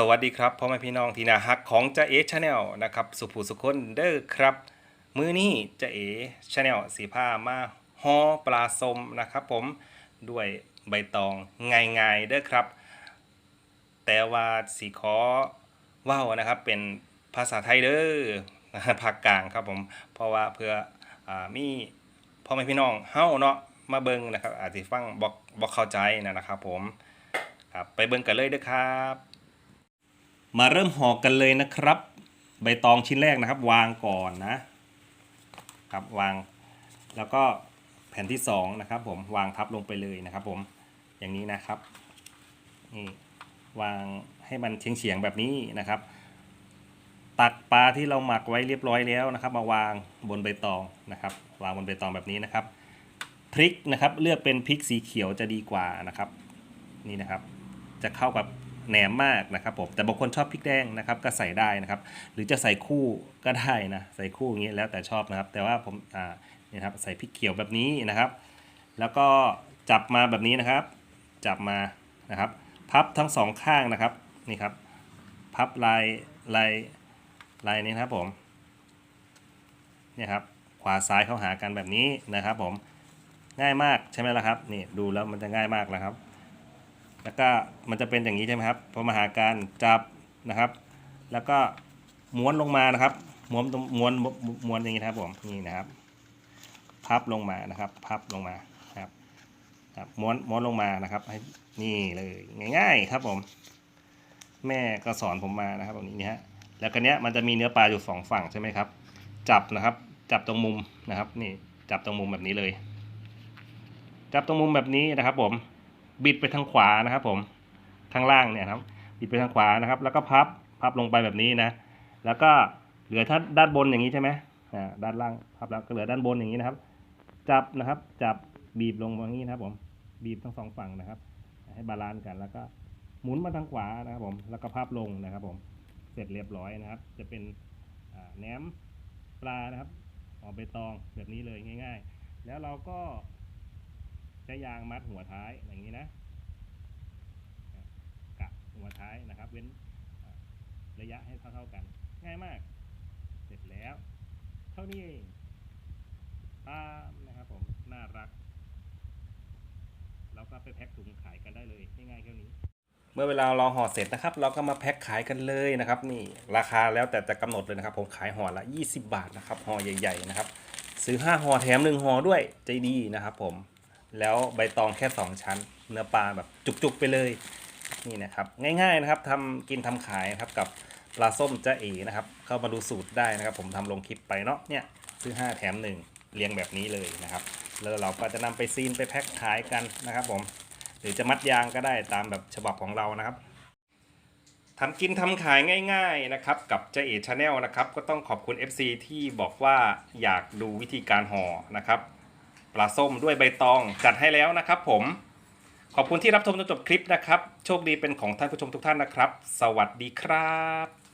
สวัสดีครับพ่อแม่พี่น้องที่น่าฮักของจ้าเอชาแนลนะครับสุภูสุคนเด้อครับ มื้อนี้จ้าเอชาแนลสีผ้ามาห่อปลาสมนะครับผมด้วยใบตองง่ายๆเด้อครับ แต่ว่าสีขอว้าวนะครับเป็นภาษาไทยเด้อภาคกลางครับผมเพราะว่าเพื่ออมีพ่อแม่พี่น้องเฮ้าเนาะมาเบิ่งนะครับอาจจะฟังบอกบอกเข้าใจนะครับผมครับไปเบิ่งกันเลยเด้อครับ มาเริ่มห่อกันเลยนะครับ ใบตองชิ้นแรกนะครับ วางก่อนนะครับวาง แล้วก็แผ่นที่สองนะครับผมวางทับลงไปเลยนะครับ ผมอย่างนี้นะครับนี่วางให้มันเฉียงเฉียงๆแบบนี้นะครับ ตักปลาที่เราหมักไว้เรียบร้อยแล้วนะครับ มาวางบนใบตองนะครับ วางบนใบตองแบบนี้นะครับพริกนะครับเลือกเป็นพริกสีเขียวจะดีกว่านะครับ นี่นะครับ จะเข้ากับ แหนมมากนะครับผมแต่บางคนชอบพริกแดงนะครับก็ใส่ได้นะครับ หรือจะใส่คู่ก็ได้นะใส่คู่อย่างนี้แล้วแต่ชอบนะครับ แต่ว่าผมอ่านี่ครับใส่พริกเขียวแบบนี้นะครับ แล้วก็จับมาแบบนี้นะครับ จับมานะครับ พับทั้งสองข้างนะครับนี่ครับ พับลายลายลายนี้นะครับผมเนี่ยครับขวาซ้ายเข้าหากันแบบนี้นะครับ ผมง่ายมากใช่ไหมล่ะครับนี่ดูแล้วมันจะง่ายมากแล้วครับ แล้วก็มันจะเป็นอย่างนี้ใช่ไหมครับพอมาหาการจับนะครับ แล้วก็ม้วนลงมานะครับม้วนตรงม้วนม้วนอย่างนี้ครับผมนี่นะครับ พับลงมานะครับ พับลงมาครับครับม้วนม้วนลงมานะครับ ให้นี่เลยง่าย ๆ ครับผม แม่ก็สอนผมมานะครับแบบนี้นะฮะแล้วก็เนี้ยมันจะมีเนื้อปลาอยู่สองฝั่งใช่ไหมครับ จับนะครับ จับตรงมุมนะครับ นี่จับตรงมุมแบบนี้เลย จับตรงมุมแบบนี้นะครับผม บิดไปทางขวานะครับ ผมข้างล่างเนี่ยครับ บิดไปทางขวานะครับ แล้วก็พับพับลงไปแบบนี้นะ แล้วก็เหลือท่าด้านบนอย่างนี้ใช่ไหมอ่าด้านล่างพับแล้วก็เหลือด้านบนอย่างนี้นะครับ จับนะครับ จับบีบลงอย่างนี้นะครับ ผมบีบทั้งสองฝั่งนะครับ ให้บาลานซ์กันแล้วก็หมุนมาทางขวานะครับ ผมแล้วก็พับลงนะครับ ผมเสร็จเรียบร้อยนะครับ จะเป็นแหนมปลานะครับห่อใบตองแบบนี้เลยง่าย ๆ แล้วเราก็ ใช้ยางมัดหัวท้ายอย่างนี้นะกะหัวท้ายนะครับ เว้นระยะให้เท่าๆกัน ง่ายมาก เสร็จแล้ว เท่านี้เองตามนะครับผมน่ารักเราก็ไปแพ็คถุงขายกันได้เลยง่ายๆแค่นี้เมื่อเวลาเราห่อเสร็จนะครับ เราก็มาแพ็คขายกันเลยนะครับ นี่ราคาแล้วแต่จะกำหนดเลยนะครับ ผมขายห่อละ 20 บาทนะครับห่อใหญ่ ๆ นะครับ ซื้อ 5ห่อแถม1ห่อด้วยใจดีนะครับผม แล้วใบตองแค่ 2 ชั้น เนื้อปลาแบบจุกๆไปเลยนี่นะครับง่ายๆนะครับทำกินทำขายนะครับกับปลาส้มจ้าเอ๋นะครับเข้ามาดูสูตรได้นะครับ ผมทำลงคลิปไปเนาะเนี่ยซื้อ 5 แถม 1 เรียงแบบนี้เลยนะครับ แล้วเราก็จะนำไปซีนไปแพ็คขายกันนะครับ ผมหรือจะมัดยางก็ได้ตามแบบฉบับของเรานะครับทำกินทำขายง่าย ๆนะครับ กับเจเอชาแนลนะครับ ก็ต้องขอบคุณ FC ที่บอกว่าอยากดูวิธีการห่อนะครับ ปลาส้มด้วยใบตองจัดให้แล้วนะครับผม ขอบคุณที่รับชมจนจบคลิปนะครับ โชคดีเป็นของท่านผู้ชมทุกท่านนะครับ สวัสดีครับ